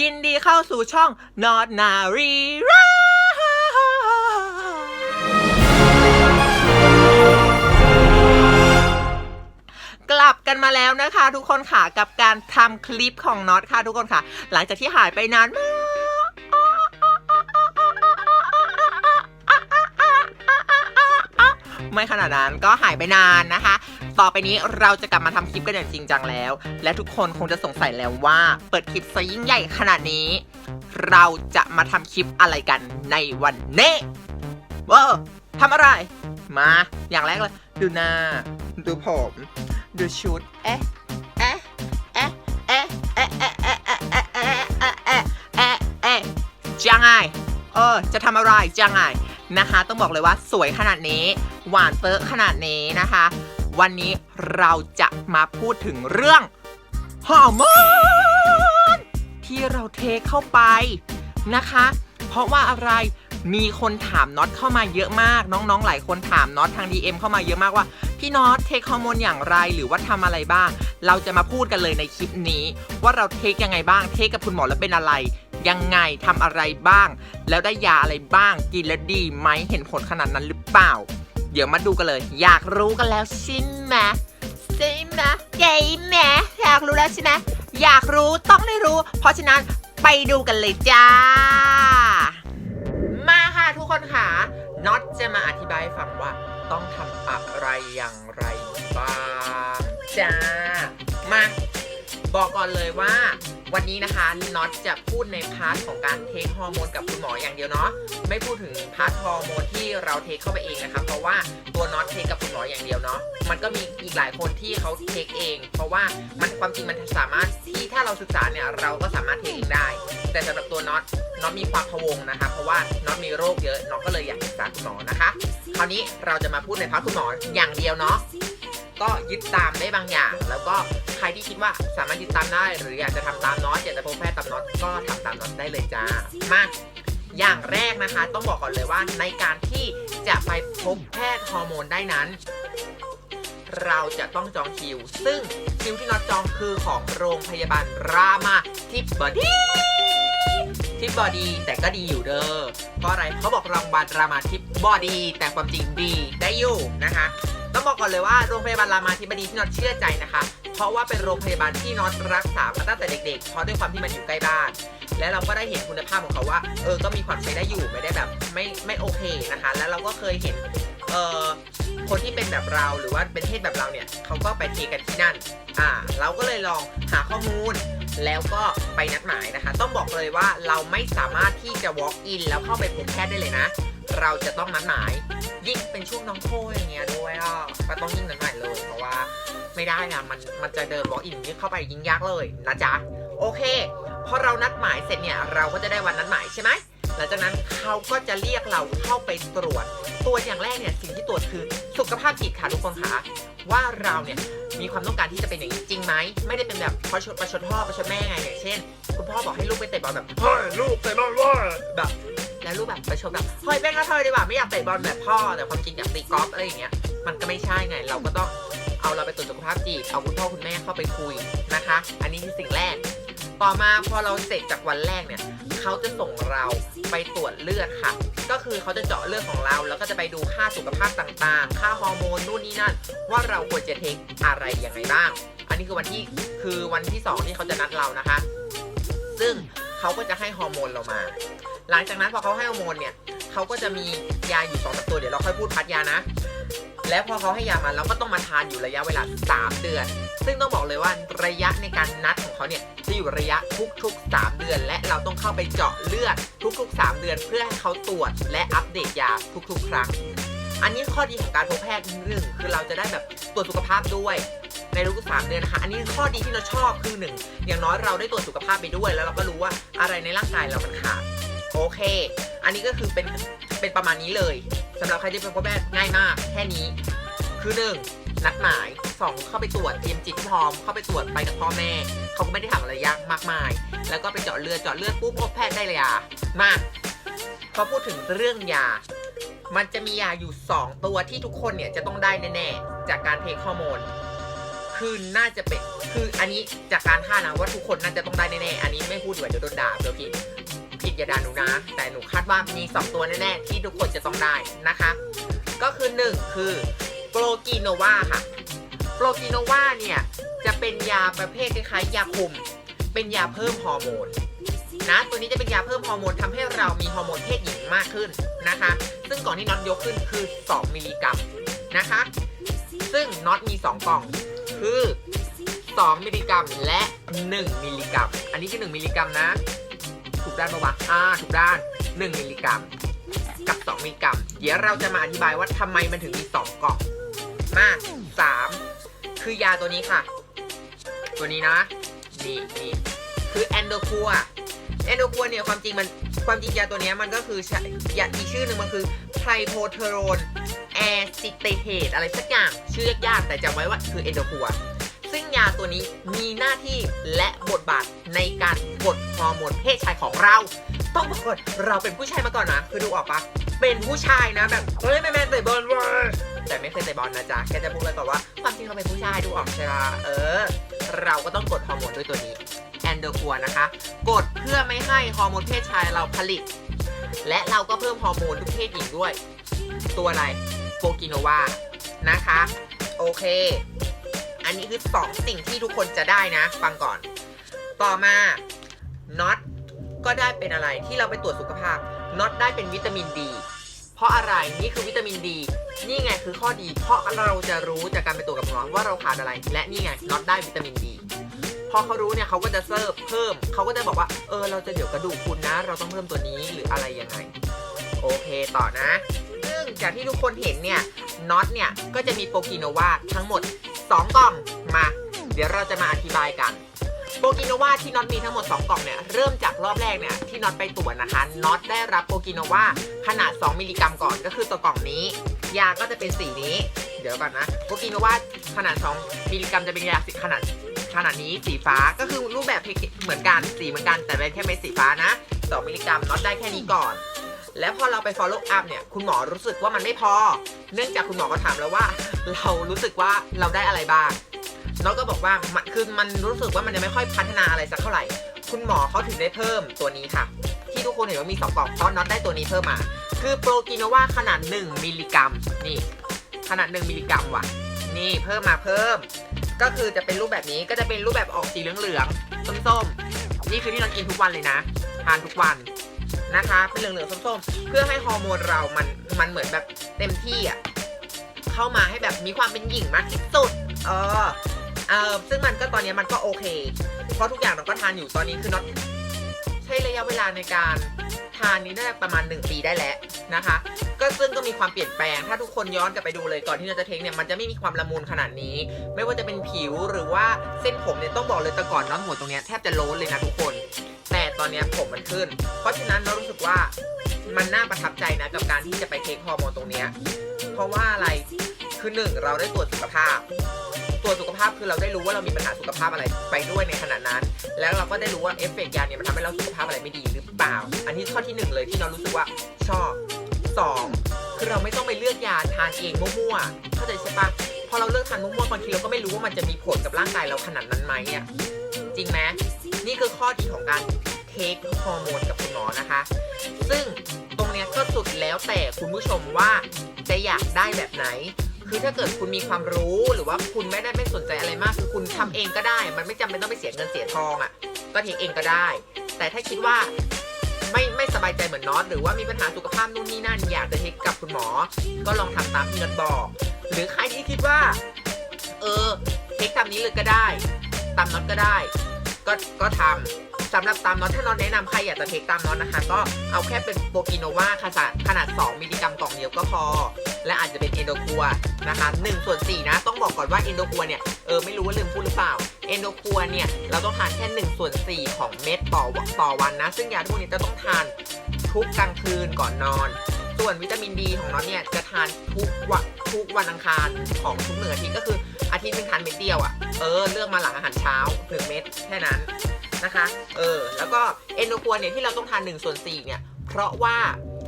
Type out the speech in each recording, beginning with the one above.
ยินดีเข้าสู่ช่อง Not Nari กลับกันมาแล้วนะคะ ทุกคนค่ะกับการทำคลิปของน็อตค่ะ ทุกคนค่ะ หลังจากที่หายไปนานมากไม่ขนาดนั้นก็หายไปนานนะคะ ต่อไปนี้เราจะกลับมาทำคลิปกันอย่างจริงจังแล้ว และทุกคนคงจะสงสัยแล้วว่าเปิดคลิปซะยิ่งใหญ่ขนาดนี้ เราจะมาทำคลิปอะไรกันในวันนี้เวอร์ทำอะไร มาอย่างแรกเลย ดูหน้า ดูผม ดูชุดเอ๊ะเอ๊ะเอ๊ะเอ๊ะเอ๊ะเอ๊ะเอ๊ะเอ๊ะเอ๊ะเอ๊ะเอ๊ะเอ๊ะเอ๊ะเอ๊ะจังไงเออจะทำอะไรจังไงนะคะ ต้องบอกเลยว่าสวยขนาดนี้ หวานเตอะขนาดนี้นะคะ วันนี้เราจะมาพูดถึงเรื่องฮอร์โมนที่เราเทเข้าไปนะคะ เพราะว่าอะไรมีคนถามน็อตเข้ามาเยอะมาก น้องๆ หลายคนถามน็อตทาง DM เข้ามาเยอะมากว่า พี่น็อตเทคฮอร์โมนอย่างไรหรือว่าทำอะไรบ้าง เราจะมาพูดกันเลยในคลิปนี้ ว่าเราเทคยังไงบ้างเทคกับคุณหมอแล้วเป็นอะไร ยังไงทำอะไรบ้าง แล้วได้ยาอะไรบ้างกินแล้วดีไหมเห็นผลขนาดนั้นหรือเปล่า เดี๋ยวมาดูกันเลย อยากรู้กันแล้วใช่ไหมใช่ไหมใช่ไหมอยากรู้แล้วใช่ไหมอยากรู้ต้องได้รู้ เพราะฉะนั้นไปดูกันเลยจ้า มาค่ะทุกคนค่ะน็อตจะมาอธิบายให้ฟังว่าต้องทำอะไรอย่างไรบ้างจ้า มา บอกก่อนเลยว่า วันนี้นะคะน็อตจะพูดในพาร์ทของการเทคฮอร์โมนกับคุณหมออย่างเดียวเนาะไม่พูดถึงพาร์ทฮอร์โมนที่เราเทคเข้าไปเองนะคะเพราะว่าตัวน็อตเทคกับคุณหมออย่างเดียวเนาะมันก็มีอีกหลายคนที่เขาเทคเอง เพราะว่ามันความจริงมันสามารถที่ถ้าเราศึกษาเนี่ยเราก็สามารถเทคเองได้ แต่สำหรับตัวน็อตน็อตมีความพะวงนะคะเพราะว่าน็อตมีโรคเยอะน็อตก็เลยอยากศึกษาคุณหมอนะคะคราวนี้เราจะมาพูดในพาร์ทคุณหมออย่างเดียวเนาะก็ยึดตามได้บางอย่างแล้วก็ ใครที่คิดว่าสามารถยึดตามได้ หรืออยากจะทำตามน็อตอยากจะพบแพทย์ตามน็อตก็ทำตามน็อตได้เลยจ้ามาอย่างแรกนะคะ ต้องบอกก่อนเลยว่าในการที่จะไปพบแพทย์ฮอร์โมนได้นั้นเราจะต้องจองคิว ซึ่งคิวที่น็อตจองคือของโรงพยาบาลรามาทิบอดีทิบอดีแต่ก็ดีอยู่เด้อเพราะอะไรเขาบอกโรงพยาบาลรามาทิบอดีแต่ความจริงดีได้อยู่นะคะ ต้องบอกก่อนเลยว่าโรงพยาบาลรามาธิบดีที่น็อตเชื่อใจนะคะ เพราะว่าเป็นโรงพยาบาลที่น็อตรักษามาตั้งแต่เด็กๆ เพราะด้วยความที่มันอยู่ใกล้บ้าน และเราก็ได้เห็นคุณภาพของเขาว่า เออ ก็มีความใช้ได้อยู่ไม่ได้แบบไม่ไม่โอเคนะคะ แล้วเราก็เคยเห็น เอ่อคนที่เป็นแบบเราหรือว่าเป็นเพศแบบเราเนี่ยเขาก็ไปเทกันที่นั่น อ่า เราก็เลยลองหาข้อมูลแล้วก็ไปนัดหมายนะคะ ต้องบอกเลยว่าเราไม่สามารถที่จะ walk in แล้วเข้าไปพบแพทย์ได้เลยนะ เราจะต้องนัดหมาย ยิ่งเป็นช่วงน้องโคอย่างเงี้ยด้วยอะก็ต้องยิ่งนัดหมายเลยเพราะว่าไม่ได้นะมันมันจะเดิน walk in ยิ่งเข้าไปยิ่งยากเลยนะจ๊ะโอเคพอเรานัดหมายเสร็จเนี่ยเราก็จะได้วันนัดหมายใช่ไหมหลังจากนั้นเขาก็จะเรียกเราเข้าไปตรวจตรวจอย่างแรกเนี่ยสิ่งที่ตรวจคือสุขภาพจิตค่ะทุกคนคะว่าเราเนี่ยมีความต้องการที่จะเป็นอย่างนี้จริงไหมไม่ได้เป็นแบบประชดประชดพ่อประชดแม่ไงอย่างเช่น คุณพ่อบอกให้ลูกไปเตะบอลแบบเฮ้ยลูกเตะบอลว่าแบบ แล้วลูกแบบประชดแบบเฮ้ยเป็นกระเทยดีกว่าไม่อยากเตะบอลแบบพ่อ แต่ความจริงอยากตีกอล์ฟอะไรอย่างเงี้ยมันก็ไม่ใช่ไง เราก็ต้องเอาเราไปตรวจสุขภาพจิตเอาคุณพ่อคุณแม่เข้าไปคุยนะคะ อันนี้คือสิ่งแรก ต่อมาพอเราเสร็จจากวันแรกเนี่ยเขาจะส่งเราไปตรวจเลือดค่ะ ก็คือเขาจะเจาะเลือดของเรา แล้วก็จะไปดูค่าสุขภาพต่างๆ ค่าฮอร์โมนนู่นนี่นั่น ว่าเราควรจะเทคอะไรยังไงบ้าง อันนี้คือวันที่คือวันที่สองที่เขาจะนัดเรานะคะ ซึ่ง เขาก็จะให้ฮอร์โมนเรามา หลังจากนั้นพอเขาให้ฮอร์โมนเนี่ยเขาก็จะมียาอยู่สองสามตัวเดี๋ยวเราค่อยพูดพัดยานะ แล้วพอเขาให้ยามาเราก็ต้องมาทานอยู่ระยะเวลา 3 เดือน ซึ่งต้องบอกเลยว่าระยะในการนัดของเขาเนี่ยจะอยู่ระยะทุกๆ 3 เดือน และเราต้องเข้าไปเจาะเลือดทุก ๆ 3 เดือน เพื่อให้เขาตรวจและอัปเดตยาทุกๆ ครั้งอันนี้ข้อดีของการพบแพทย์หนึ่งคือเราจะได้แบบตรวจสุขภาพด้วย ในทุกสามเดือนนะคะ อันนี้ข้อดีที่เราชอบคือหนึ่งอย่างน้อยเราได้ตรวจสุขภาพไปด้วย แล้วเราก็รู้ว่าอะไรในร่างกายเรามันขาดโอเค อันนี้ก็คือเป็นเป็นประมาณนี้เลยสำหรับใครที่เป็นพ่อแม่ง่ายมาก แค่นี้ คือหนึ่งนัดหมายสองเข้าไปตรวจเตรียมจิตพร้อม เข้าไปตรวจไปกับพ่อแม่ เขาก็ไม่ได้ถามอะไรยากมากมาย แล้วก็ไปเจาะเลือดเจาะเลือดปุ๊บพบแพทย์ได้เลยอะมาพอพูดถึงเรื่องยา มันจะมียาอยู่ 2 ตัวที่ทุกคนเนี่ยจะต้องได้แน่ๆจากการเทคฮอร์โมน คือน่าจะเป็นคืออันนี้จากการท่านะว่าทุกคนน่าจะต้องได้แน่ๆอันนี้ไม่พูดดีกว่าเดี๋ยวโดนด่าเดี๋ยวผิดผิดอย่าด่าหนูนะ แต่หนูคาดว่ามี 2 ตัวแน่ๆที่ทุกคนจะต้องได้นะคะ ก็คือ 1 คือโปรกีโนวาค่ะโปรกีโนวาเนี่ยจะเป็นยาประเภทคล้ายๆยาคุม เป็นยาเพิ่มฮอร์โมนนะตัวนี้จะเป็นยาเพิ่มฮอร์โมนทำให้เรามีฮอร์โมนเพศหญิงมากขึ้นนะคะ ซึ่งกล่องที่น็อตยกขึ้นคือ 2 มิลลิกรัมนะคะ ซึ่งน็อตมี 2 กล่อง คือ 2 มิลลิกรัมและ 1 มิลลิกรัม อันนี้คือ 1 มิลลิกรัมนะ ถูกด้านปะวะอ่า ถูกด้าน 1 มิลลิกรัม กับ 2 มิลลิกรัม เดี๋ยวเราจะมาอธิบายว่าทำไมมันถึงมี 2 กล่อง มา 3 คือยาตัวนี้ค่ะ ตัวนี้นะ นี่นี่คือแอนโดคัวแอนโดคัวเนี่ยความจริงมันความจริงยาตัวนี้มันก็คือ ยาอีกชื่อหนึ่งมันคือไทโพเทโรนแอ ซิเตเทตอะไรสักอย่างชื่อยากๆแต่จำไว้ว่าคือเอนโดคัวซึ่งยาตัวนี้มีหน้าที่และบทบาทในการกดฮอร์โมนเพศชายของเรา ต้องบอกก่อนเราเป็นผู้ชายมาก่อนนะ คือดูออกปะเป็นผู้ชายนะแบบเฮ้ยแม่แม่เตะบอลว้ยแต่ไม่เคยเตะบอลนะจ๊ะแค่จะพูดไว้ก่อนว่าความจริงเราเป็นผู้ชายดูออกใช่ปะเออ เราก็ต้องกดฮอร์โมนด้วยตัวนี้แอนโดคัวนะคะ กดเพื่อไม่ให้ฮอร์โมนเพศชายเราผลิต และเราก็เพิ่มฮอร์โมนทุกเพศหญิงด้วย ตัวอะไร โปกิโนวานะคะ โอเค อันนี้คือ 2 สิ่งที่ทุกคนจะได้นะ ฟังก่อน ต่อมาน็อตก็ได้เป็นอะไรที่เราไปตรวจสุขภาพน็อตได้เป็นวิตามินดีเพราะอะไรนี่คือวิตามินดีนี่ไงคือข้อดี เพราะเราจะรู้จากการไปตรวจกับหมอว่าเราขาดอะไร และนี่ไงน็อตได้วิตามินดีพอเขารู้เนี่ยเขาก็จะเซิร์ฟเพิ่ม เขาก็จะบอกว่าเออเราจะเดี๋ยวกระดูกคุณนะ เราต้องเพิ่มตัวนี้หรืออะไรยังไง โอเคต่อนะ จากที่ทุกคนเห็นเนี่ยน็อตเนี่ยก็จะมีโปรกิโนวาทั้งหมด 2 กล่องมา เดี๋ยวเราจะมาอธิบายกันโปรกิโนวาที่น็อตมีทั้งหมด 2 กล่องเนี่ยเริ่มจากรอบแรกเนี่ยที่น็อตไปตรวจนะคะน็อตได้รับโปรกิโนวาขนาด 2 มิลลิกรัมก่อนก็คือตัวกล่องนี้ ยาก็จะเป็นสีนี้ เดี๋ยวก่อนนะโปรกิโนวาขนาด 2 มิลลิกรัมจะเป็นยาสีขนาดขนาดนี้สีฟ้าก็คือรูปแบบเหมือนกันสีเหมือนกันแต่เป็นแค่เม็ดสีฟ้านะ 2 มิลลิกรัมน็อตได้แค่นี้ก่อน แล้วพอเราไป follow up เนี่ยคุณหมอรู้สึกว่ามันไม่พอ เนื่องจากคุณหมอก็ถามแล้วว่า เรารู้สึกว่าเราได้อะไรบ้างน้องก็บอกว่าคือมันรู้สึกว่ามันยังไม่ค่อยพัฒนาอะไรสักเท่าไหร่ คุณหมอเขาถึงได้เพิ่มตัวนี้ค่ะ ที่ทุกคนเห็นว่ามี2กล่องเพราะน็อตได้ตัวนี้เพิ่มมา คือโปรกินวาขนาด 1 มิลลิกรัมนี่ขนาด 1 มิลลิกรัมว่ะ นี่เพิ่มมาเพิ่ม ก็คือจะเป็นรูปแบบนี้ก็จะเป็นรูปแบบออกสีเหลืองๆส้มๆนี่คือที่เรากินทุกวันเลยนะ ทานทุกวัน นะคะ เป็นเหลืองๆส้มๆ เพื่อให้ฮอร์โมนเรามันมันเหมือนแบบเต็มที่อะเข้ามาให้แบบมีความเป็นหญิงมากที่สุด เออเออซึ่งมันก็ตอนนี้มันก็โอเค เพราะทุกอย่างเราก็ทานอยู่ตอนนี้คือน็อตใช้ระยะเวลาในการทานนี้น่าจะประมาณ 1 ปีได้แล้วนะคะ ก็ซึ่งก็มีความเปลี่ยนแปลง ถ้าทุกคนย้อนกลับไปดูเลยก่อนที่เราจะเทคเนี่ยมันจะไม่มีความละมุนขนาดนี้ ไม่ว่าจะเป็นผิวหรือว่าเส้นผมเนี่ยต้องบอกเลยแต่ก่อนน้องหัวตรงเนี้ยแทบจะโล้นเลยนะทุกคน อนเนี้ยผมมันขึ้น เพราะฉะนั้นเรารู้สึกว่ามันน่าประทับใจนะกับการที่จะไปเทคฮอร์โมนตรงเนี้ยเพราะว่าอะไรคือหนึ่งเราได้ตรวจสุขภาพตรวจสุขภาพคือเราได้รู้ว่าเรามีปัญหาสุขภาพอะไรไปด้วยในขณะนั้น แล้วเราก็ได้รู้ว่าเอฟเฟกต์ยาเนี่ยมันทำให้เราสุขภาพอะไรไม่ดีหรือเปล่า อันนี้ข้อที่หนึ่งเลยที่เรารู้สึกว่าชอบสองคือเราไม่ต้องไปเลือกยาทานเองมั่วๆเข้าใจใช่ปะพอเราเลือกทานมั่วๆบางทีเราก็ไม่รู้ว่ามันจะมีผลกับร่างกายเราขนาดนั้นไหมอะจริงไหมนี่คือข้อดีของการ เทคฮอร์โมนกับคุณหมอนะคะ ซึ่งตรงเนี้ยก็สุดแล้วแต่คุณผู้ชมว่าจะอยากได้แบบไหน คือถ้าเกิดคุณมีความรู้หรือว่าคุณไม่ได้ไม่สนใจอะไรมาก คือคุณทำเองก็ได้ มันไม่จำเป็นต้องไปเสียเงินเสียทองอะ่ะ ก็เทคเองก็ได้ แต่ถ้าคิดว่าไม่ไม่สบายใจเหมือนน็อตหรือว่ามีปัญหาสุขภาพนู่นนี่นั่นอยากจะเทคกับคุณหมอ ก็ลองทำตามที่น็อตบอก หรือใครที่คิดว่า เออเทคตามนี้เลยก็ได้ตามน็อตก็ได้ ก็ก็ทำ สำหรับตามน็อตถ้าน็อตแนะนำใครอยากจะเทคตามน็อตนะคะ ก็เอาแค่เป็นโปรกิโนวาขนาดขนาด 2 มิลลิกรัมกล่องเดียวก็พอ และอาจจะเป็นเอนโดคัวนะคะ1ส่วน4นะต้องบอกก่อนว่าเอนโดคัวเนี่ยเออไม่รู้ว่าลืมพูดหรือเปล่าเอนโดคัวเนี่ยเราต้องทานแค่1ส่วน4ของเม็ดต่อวันต่อวันนะ ซึ่งยาทุกนี้จะต้องทานทุกกลางคืนก่อนนอนส่วนวิตามินดีของน้องเนี่ยจะทานทุกวันทุกวันอังคารของทุกหนึ่งอาทิตย์ก็คืออาทิตย์หนึงทานเม็ดเดียวอะ่ะเออเลือกมาหลังอาหารเช้า1เม็ดแค่นั้น นะคะ เออ แล้วก็เอนโดคัวเนี่ยที่เราต้องทาน1ส่วน4เนี่ย เพราะว่า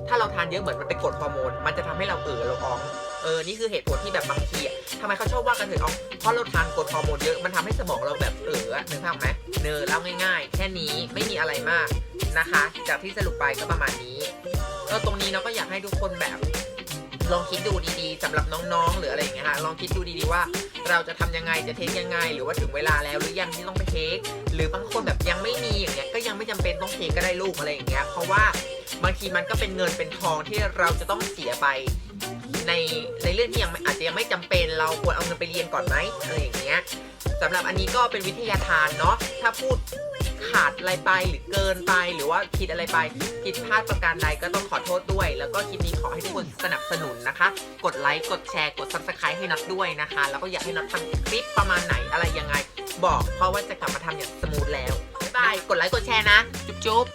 ถ้าเราทานเยอะเหมือนมันไปกดฮอร์โมน มันจะทำให้เราเออเราอ้อง เออ นี่คือเหตุผลที่แบบบางทีอะทำไมเขาชอบว่ากันเถอะเอาเพราะเราทานกดฮอร์โมนเยอะ มันทำให้สมองเราแบบเอออะนึกภาพไหมเนอเล่าง่ายๆ แค่นี้ไม่มีอะไรมากนะคะ จากที่สรุปไปก็ประมาณนี้ เออ ตรงนี้เนาก็อยากให้ทุกคนแบบ ลองคิดดูดีๆสำหรับน้องๆ หรืออะไรอย่างเงี้ยฮะลองคิดดูดีๆว่า เราจะทำยังไงจะเทคยังไง หรือว่าถึงเวลาแล้วหรือยังที่ต้องไปเทคหรือบางคนแบบยังไม่มีอย่างเงี้ยก็ยังไม่จำเป็นต้องเทคก็ได้ลูกอะไรอย่างเงี้ยเพราะว่าบางทีมันก็เป็นเงินเป็นทองที่เราจะต้องเสียไปในในเรื่องที่ยังอาจจะยังไม่จำเป็นเราควรเอาเงินไปเรียนก่อนไหมอะไรอย่างเงี้ยสำหรับอันนี้ก็เป็นวิทยาทานเนาะถ้าพูด ขาดอะไรไปหรือเกินไปหรือว่าผิดอะไรไปผิดพลาดประการใดก็ต้องขอโทษด้วย แล้วก็คลิปนี้ขอให้ทุกคนสนับสนุนนะคะ กดไลค์กดแชร์กด subscribe ให้น็อตด้วยนะคะ แล้วก็อยากให้น็อตทำคลิปประมาณไหนอะไรยังไง บอกเพราะว่าจะกลับมาทำอย่างสมูทแล้วบ๊ายบายกดไลค์กดแชร์นะ จุ๊บ